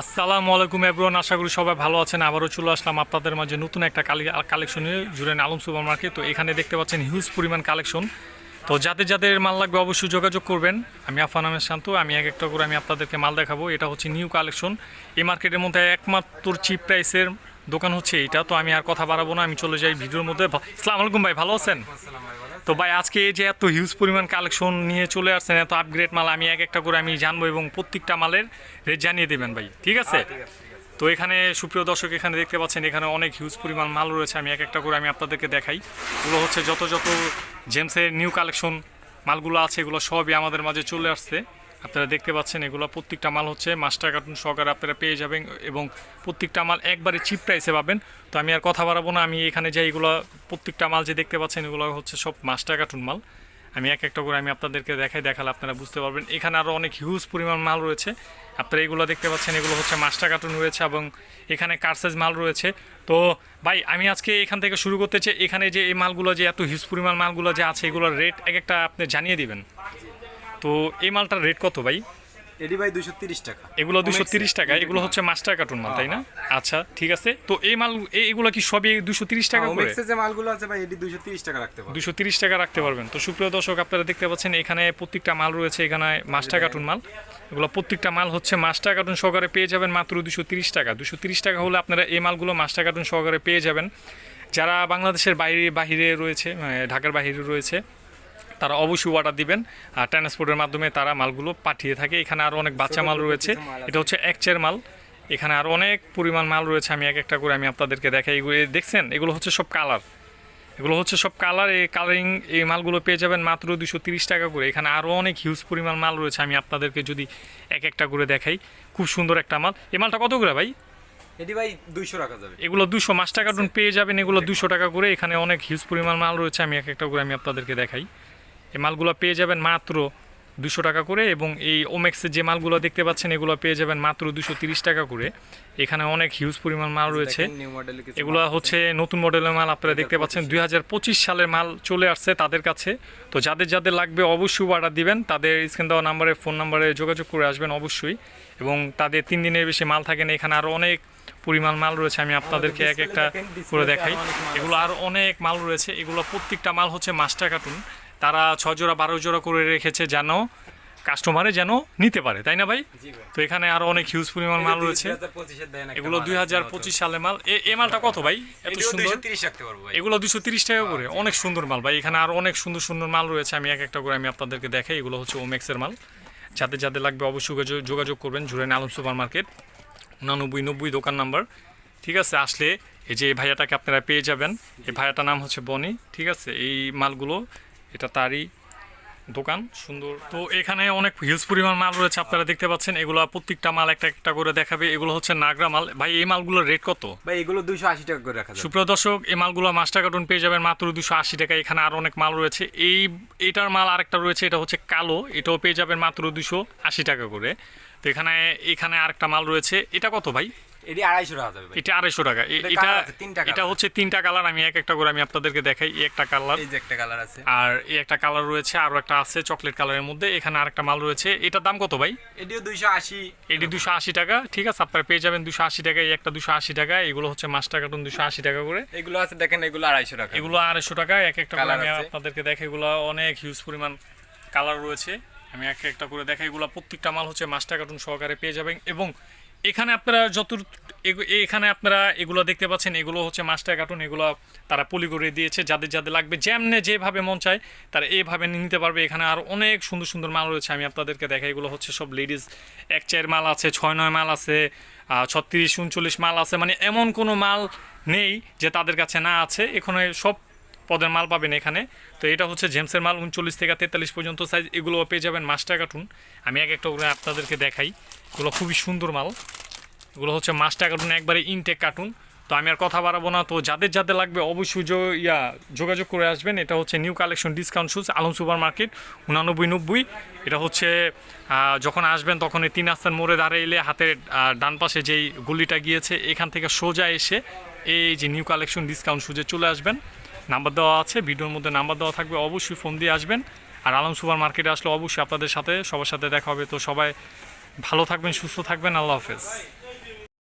আসসালামু আলাইকুম এভরিওয়ান, আশা করি সবাই ভালো আছেন। আবারও চলে আসলাম আপনাদের মাঝে নতুন একটা কালেকশন নিয়ে জুড়েন আলম সুপার মার্কেট তো এখানে দেখতে পাচ্ছেন হিউজ পরিমাণ কালেকশন তো যাদের যাদের মাল লাগবে অবশ্যই যোগাযোগ করবেন। আমি আফান আহমেদ শান্ত, আমি এক একটা করে আমি আপনাদেরকে মাল দেখাবো। এটা হচ্ছে নিউ কালেকশন এই মার্কেটের মধ্যে একমাত্র চিপ প্রাইসের দোকান হচ্ছে এটা তো আমি আর কথা বাড়াবো না, আমি চলে যাই ভিডিওর মধ্যে। আসসালামু আলাইকুম ভাই, ভালো আছেন? তো ভাই আজকে যে এত হিউজ পরিমাণ কালেকশন নিয়ে চলে আসছেন এত আপগ্রেড মাল আমি এক একটা করে আমি জানব এবং প্রত্যেকটা মালের রেট জানিয়ে দেবেন ভাই। ঠিক আছে? তো এখানে সুপ্রিয় দর্শক এখানে দেখতে পাচ্ছেন এখানে অনেক হিউজ পরিমাণ মাল রয়েছে আমি এক একটা করে আমি আপনাদেরকে দেখাই। এগুলো হচ্ছে যত যত জেমসের নিউ কালেকশন মালগুলো আছে এগুলো সবই আমাদের মাঝে চলে আসছে। আপনারা দেখতে পাচ্ছেন এগুলো, প্রত্যেকটা মাল হচ্ছে মাস্টার কার্টুন সহকারে আপনারা পেয়ে যাবেন এবং প্রত্যেকটা মাল একবারে চিপ প্রাইসে পাবেন। তো আমি আর কথা বাড়াবো না, আমি এখানে যাই এগুলো প্রত্যেকটা মাল যে দেখতে পাচ্ছেন এগুলো হচ্ছে সব মাস্টার কার্টুন মাল। আমি এক একটা করে আমি আপনাদেরকে দেখাই, দেখালে আপনারা বুঝতে পারবেন। এখানে আরও অনেক হিউজ পরিমাণ মাল রয়েছে। আপনারা এগুলো দেখতে পাচ্ছেন, এগুলো হচ্ছে মাস্টার কার্টুন রয়েছে এবং এখানে কার্সেজ মাল রয়েছে। তো ভাই, আমি আজকে এখান থেকে শুরু করতে চাই। এখানে যে এই মালগুলো যে এত হিউজ পরিমাণ মালগুলো যে আছে, এগুলোর রেট এক একটা আপনি জানিয়ে দিবেন। তো এই মালটার রেট কত ভাই? এডি ভাই দুশো তিরিশ টাকা। এগুলো দুশো তিরিশ টাকা এগুলো হচ্ছে মাস্টার কার্টুন মাল তাই না? আচ্ছা ঠিক আছে। তো এই মাল এগুলো কি সবই দুশো তিরিশ টাকা করে? যে মালগুলো আছে ভাই এডি দুশো তিরিশ টাকা রাখতে পারব। দুশো তিরিশ টাকা রাখতে পারবেন। তো সুপ্রিয় দর্শক আপনারা দেখতে পাচ্ছেন এখানে প্রত্যেকটা মাল রয়েছে এখানে মাস্টার কার্টুন মাল। এগুলো প্রত্যেকটা মাল হচ্ছে মাস্টার কার্টুন সহকারে পেয়ে যাবেন মাত্র দুশো তিরিশ টাকা। দুশো তিরিশ টাকা হলে আপনারা এই মালগুলো মাস্টার কার্টুন সহকারে পেয়ে যাবেন। যারা বাংলাদেশের বাইরে বাহিরে রয়েছে মানে ঢাকার বাহিরে রয়েছে তারা অবশ্যই অর্ডার দিবেন। আর ট্রান্সপোর্টের মাধ্যমে তারা মালগুলো পাঠিয়ে থাকে। এখানে আরও অনেক বাচ্চা মাল রয়েছে। এটা হচ্ছে একচের মাল। এখানে আরও অনেক পরিমাণ মাল রয়েছে। আমি এক একটা করে আমি আপনাদেরকে দেখাই। এগুলো দেখছেন? এগুলো হচ্ছে সব কালার। এগুলো হচ্ছে সব কালার। এই কালারিং এই মালগুলো পেয়ে যাবেন মাত্র দুশো তিরিশ টাকা করে। এখানে আরও অনেক হিউজ পরিমাণ মাল রয়েছে। আমি আপনাদেরকে যদি এক একটা করে দেখাই। খুব সুন্দর একটা মাল। এই মালটা কত করে ভাই? এডি ভাই দুইশো টাকা যাবে। এগুলো দুশো মাস টাকা কার্টুন পেয়ে যাবেন এগুলো দুশো টাকা করে। এখানে অনেক হিউজ পরিমাণ মাল রয়েছে। আমি এক একটা করে আমি আপনাদেরকে দেখাই। এই মালগুলো পেয়ে যাবেন মাত্র দুশো টাকা করে এবং এই ওমেক্সের যে মালগুলো দেখতে পাচ্ছেন এগুলো পেয়ে যাবেন মাত্র দুশো তিরিশ টাকা করে। এখানে অনেক হিউজ পরিমাণ মাল রয়েছে। এগুলো হচ্ছে নতুন মডেলের মাল আপনারা দেখতে পাচ্ছেন দুই হাজার পঁচিশ সালের মাল চলে আসছে তাদের কাছে। তো যাদের যাদের লাগবে অবশ্যই অর্ডার দিবেন। তাদের স্ক্রিন দেওয়া নাম্বারে ফোন নাম্বারে যোগাযোগ করে আসবেন অবশ্যই। এবং তাদের তিন দিনের বেশি মাল থাকে না এখানে আরও অনেক পরিমাণ মাল রয়েছে। আমি আপনাদেরকে এক একটা করে দেখাই। এগুলো আর অনেক মাল রয়েছে। এগুলো প্রত্যেকটা মাল হচ্ছে মাস্টার কার্টুন তারা ছ জোড়া বারো জোড়া করে রেখেছে যেন কাস্টমারে যেন নিতে পারে তাই না ভাই? তো এখানে আরও অনেক হিউজ পরিমাণ মাল রয়েছে। এগুলো দুই হাজার পঁচিশ সালের মাল। এ- মালটা কত ভাই? এত সুন্দর। এগুলো দুশো তিরিশ টাকা করে। অনেক সুন্দর মাল ভাই। এখানে আরও অনেক সুন্দর সুন্দর মাল রয়েছে। আমি এক একটা করে আমি আপনাদেরকে দেখাই। এগুলো হচ্ছে ওমেক্সের মাল। যাদের যাদের লাগবে অবশ্যই যোগাযোগ- যোগাযোগ করবেন। জুরাইন আলম সুপার মার্কেট উনানব্বই নব্বই দোকান নাম্বার। ঠিক আছে? আসলে এই যে এই ভাইয়াটাকে আপনারা পেয়ে যাবেন। এই ভাইয়াটার নাম হচ্ছে বনি। ঠিক আছে? এই মালগুলো এটা তারই দোকান সুন্দর। তো এখানে অনেক হিউজ পরিমাণ মাল রয়েছে আপনারা দেখতে পাচ্ছেন। এগুলো প্রত্যেকটা মাল একটা একটা করে দেখাবে। এগুলো হচ্ছে নাগরা মাল। ভাই এই মালগুলোর রেট কত? ভাই এগুলো দুইশো আশি টাকা করে রাখা সুপ্রিয় দর্শক এই মালগুলো মাস্টার কার্টুন পেয়ে যাবেন মাত্র দুশো আশি টাকা। এখানে আরও অনেক মাল রয়েছে। এই এটার মাল আরেকটা রয়েছে এটা হচ্ছে কালো। এটাও পেয়ে যাবেন মাত্র দুশো আশি টাকা করে। তো এখানে এখানে আরেকটা মাল রয়েছে। এটা কত ভাই? এডি আড়াইশো রাখা যাবে এটা আড়াইশো টাকা। এটা এটা তিনটা এটা হচ্ছে তিনটা কালার আমি এক একটা করে আমি আপনাদেরকে দেখাই এই একটা কালার এই যে একটা কালার আছে। আর এই একটা কালার রয়েছে আরও একটা আছে চকলেট কালারের মধ্যে এখানে আরেকটা মাল রয়েছে। এটার দাম কত ভাই? এডিও দুইশো আশি। এটি দুশো আশি টাকা ঠিক আছে আপনারা পেয়ে যাবেন দুশো আশি টাকা এই একটা দুশো আশি টাকা এগুলো হচ্ছে মাস্টার কার্টুন দুশো আশি টাকা করে। এগুলো আছে দেখেন এগুলো আড়াইশো টাকা। এগুলো আড়াইশো টাকা এক একটা Colour আমি আপনাদেরকে দেখে এগুলো অনেক হিউজ পরিমাণ কালার রয়েছে। আমি এক একটা করে দেখাই এগুলো প্রত্যেকটা মাল হচ্ছে মাস্টার কার্টুন সহকারে পেয়ে যাবেন। এবং এখানে আপনারা যত এখানে আপনারা এগুলো দেখতে পাচ্ছেন, এগুলো হচ্ছে মাস্টার কার্টুন, এগুলো তারা পলি করে দিয়েছে, যাদের যাদের লাগবে, যেমনে যেভাবে মন চায়, তারা এইভাবে নিতে পারবে। এখানে আর অনেক সুন্দর সুন্দর মাল রয়েছে, আমি আপনাদেরকে দেখাই। এগুলো হচ্ছে সব লেডিস এক চার মাল আছে, ছয় নয় মাল আছে ছত্রিশ, উনচল্লিশ মাল আছে মানে এমন কোনো মাল নেই যে তাদের কাছে না আছে। এখানে সব পদের মাল পাবেন এখানে। তো এটা হচ্ছে জেমসের মাল উনচল্লিশ থেকে তেতাল্লিশ পর্যন্ত সাইজ এগুলো পেয়ে যাবেন মাস্টার কার্টুন। আমি এক একটা করে আপনাদেরকে দেখাই। এগুলো খুবই সুন্দর মাল। এগুলো হচ্ছে মাস্টার কার্টুন একবারে ইনটেক কার্টুন তো আমি আর কথা বাড়াবো না। তো যাদের যাদের লাগবে অবশ্যই ইয়া যোগাযোগ করে আসবেন। এটা হচ্ছে new collection discount shoes Alam super market উনানব্বই নব্বই। এটা হচ্ছে যখন আসবেন তখন এই তিন আস্তার মোড়ে দাঁড়াইলে হাতের আহ, ডান পাশে যেই গুলিটা গিয়েছে এখান থেকে সোজা এসে এই যে নিউ কালেকশন ডিসকাউন্ট শুজে চলে আসবেন। নাম্বার দেওয়া আছে, ভিডিওর মধ্যে নাম্বার দেওয়া থাকবে, অবশ্যই ফোন দিয়ে আসবেন। আর আলম সুপার মার্কেটে আসলে অবশ্যই আপনাদের সাথে, সবার সাথে দেখা হবে। তো সবাই ভালো থাকবেন, সুস্থ থাকবেন, আল্লাহ হাফেজ।